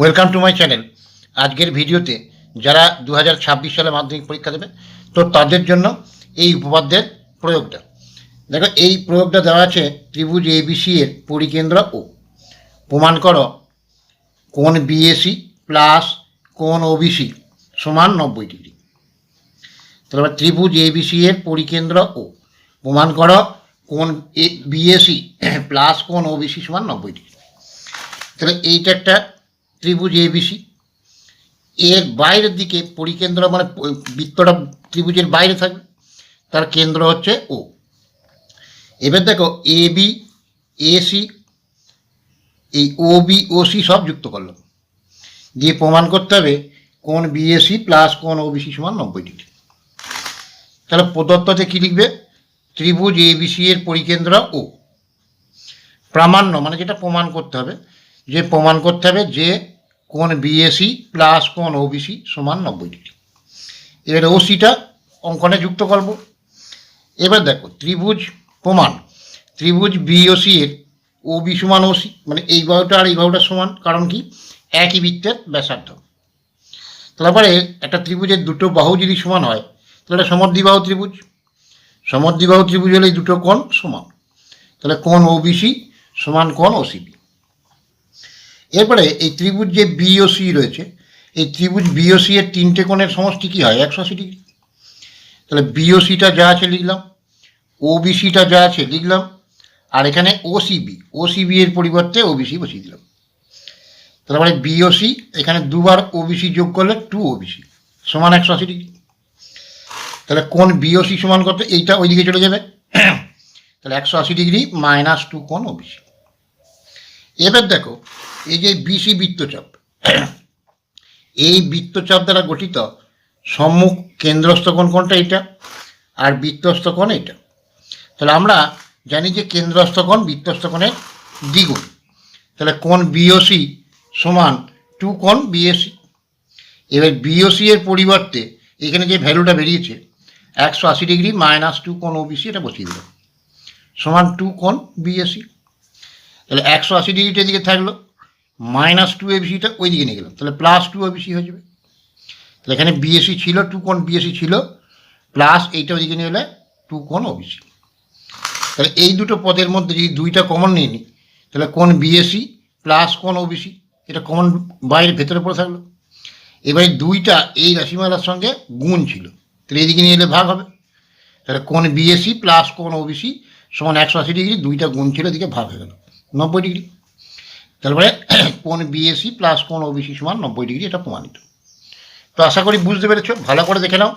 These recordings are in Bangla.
ওয়েলকাম টু মাই চ্যানেল আজকের ভিডিওতে যারা দু হাজার ছাব্বিশ সালে মাধ্যমিক পরীক্ষা দেবে, তো তাদের জন্য এই উপপাদ্যের প্রয়োগটা। দেখো, এই প্রয়োগটা দেওয়া আছে ত্রিভুজ এবিসি এর পরিকেন্দ্র ও প্রমাণ করো কোন বিএসি প্লাস কোন ওবিসি সমান নব্বই ডিগ্রি। তারপর ত্রিভুজ এবিসি এর পরিকেন্দ্র ও প্রমাণ করো কোন বিএসি প্লাস কোন ওবিসি সমান নব্বই ডিগ্রি। তাহলে এইটা একটা ত্রিভুজ এবিসি এর বাইরের দিকে পরিকেন্দ্র মানে বৃত্তটা ত্রিভুজের বাইরে থাকবে, তার কেন্দ্র হচ্ছে ও এবার দেখো এ বি এসি এই ও বি ও সি সব যুক্ত করলাম। দিয়ে প্রমাণ করতে হবে কোন বিএসি প্লাস কোন ও ওবিসি সমান নব্বই ডিগ্রি। তাহলে প্রদত্ততে কী লিখবে? ত্রিভুজ এ এবিসি এর পরিকেন্দ্র ও প্রামাণ্য মানে যেটা প্রমাণ করতে হবে, যে প্রমাণ করতে হবে যে কোন বিএসি প্লাস কোন ওবিসি সমান নব্বই ডিগ্রি। এবার ওসিটা অঙ্কনে যুক্ত করব। এবার দেখো, ত্রিভুজ প্রমাণ। ত্রিভুজ বিওসি এর ওবি সমান ওসি মানে এই বাহুটা আর এই বাহুটা সমান, কারণ কি? একই বৃত্তের ব্যাসার্ধ। তারপরে একটা ত্রিভুজের দুটো বাহু যদি সমান হয়, তাহলে সমদ্বিবাহু ত্রিভুজ। সমদ্বিবাহু ত্রিভুজ হলে দুটো কোণ সমান। তাহলে কোণ ওবিসি সমান কোণ ওসিবি এরপরে এই ত্রিভুজ যে বিওসি রয়েছে, এই ত্রিভুজ বিওসি এর তিনটে কোণের সমষ্টি কী হয়? একশো আশি ডিগ্রি। তাহলে বিওসিটা যা আছে লিখলাম ওবিসিটা যা আছে লিখলাম, আর এখানে ওসিবি ওসিবি এর পরিবর্তে ওবিসি বসিয়ে দিলাম। তারপরে বিওসি এখানে দুবার ওবিসি যোগ করলে টু ওবিসি সমান একশো আশি ডিগ্রি। তাহলে কোন বিওসি সমান করতে এইটা ওইদিকে চলে যাবে। তাহলে একশো আশি ডিগ্রি মাইনাস টু কোন ওবিসি এবার দেখো, এই যে বিসি বৃত্তচাপ, এই বৃত্তচাপ দ্বারা গঠিত সম্মুখ কেন্দ্রস্থ কোণ কোনটা এটা? আর বৃত্তস্থ কোণ এটা। তাহলে আমরা জানি যে কেন্দ্রস্থ কোণ দ্বিগুণ। তাহলে কোণ বিওসি সমান টু কোণ বিএসি এবার বিওসি এর পরিবর্তে এখানে যে ভ্যালুটা বেরিয়েছে, একশো আশি ডিগ্রি মাইনাস টু কোণ ওবিসি এটা বসিয়ে দিলাম। সমান টু কোণ বিএসি তাহলে একশো আশি ডিগ্রিটা এদিকে থাকল মাইনাস টু এবিসিটা ওই দিকে নিয়ে গেলাম, তাহলে প্লাস টু এবিসি হয়ে যাবে। তাহলে এখানে বিএসি ছিল টু কোণ বিএসি ছিল প্লাস এইটা ওইদিকে নিয়ে গেলে টু কোণ ওবিসি তাহলে এই দুটো পদের মধ্যে যদি দুইটা কমন নিয়ে নিই তাহলে কোন বিএসি প্লাস কোন ওবিসি এটা কমন বাইরের ভেতরে পড়ে থাকল। এবারে দুইটা এই রাশিমালার সঙ্গে গুণ ছিল, তাহলে এইদিকে নিয়ে এলে ভাগ হবে। তাহলে কোন বিএসি প্লাস কোন ওবিসি সমান একশো আশি ডিগ্রি, দুইটা গুণ ছিল, এদিকে ভাগ হয়ে গেল। নব্বই ডিগ্রি। তারপরে কোন বিএসি প্লাস কোন ওবিসি সমান নব্বই ডিগ্রি, এটা প্রমাণিত। তো আশা করি বুঝতে পেরেছ, ভালো করে দেখে নাও।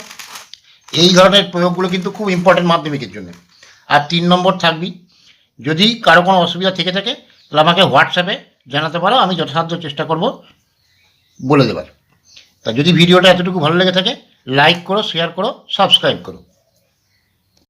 এই ধরনের প্রয়োগগুলো কিন্তু খুব ইম্পর্টেন্ট মাধ্যমিকের জন্য। আর তিন নম্বর থাকবি, যদি কারও কোনো অসুবিধা থেকে থাকে, তাহলে আমাকে হোয়াটসঅ্যাপে জানাতে পারো, আমি যথাসাধ্য চেষ্টা করব বলে দেবার। তা যদি ভিডিওটা এতটুকু ভালো লেগে থাকে লাইক করো শেয়ার করো সাবস্ক্রাইব করো।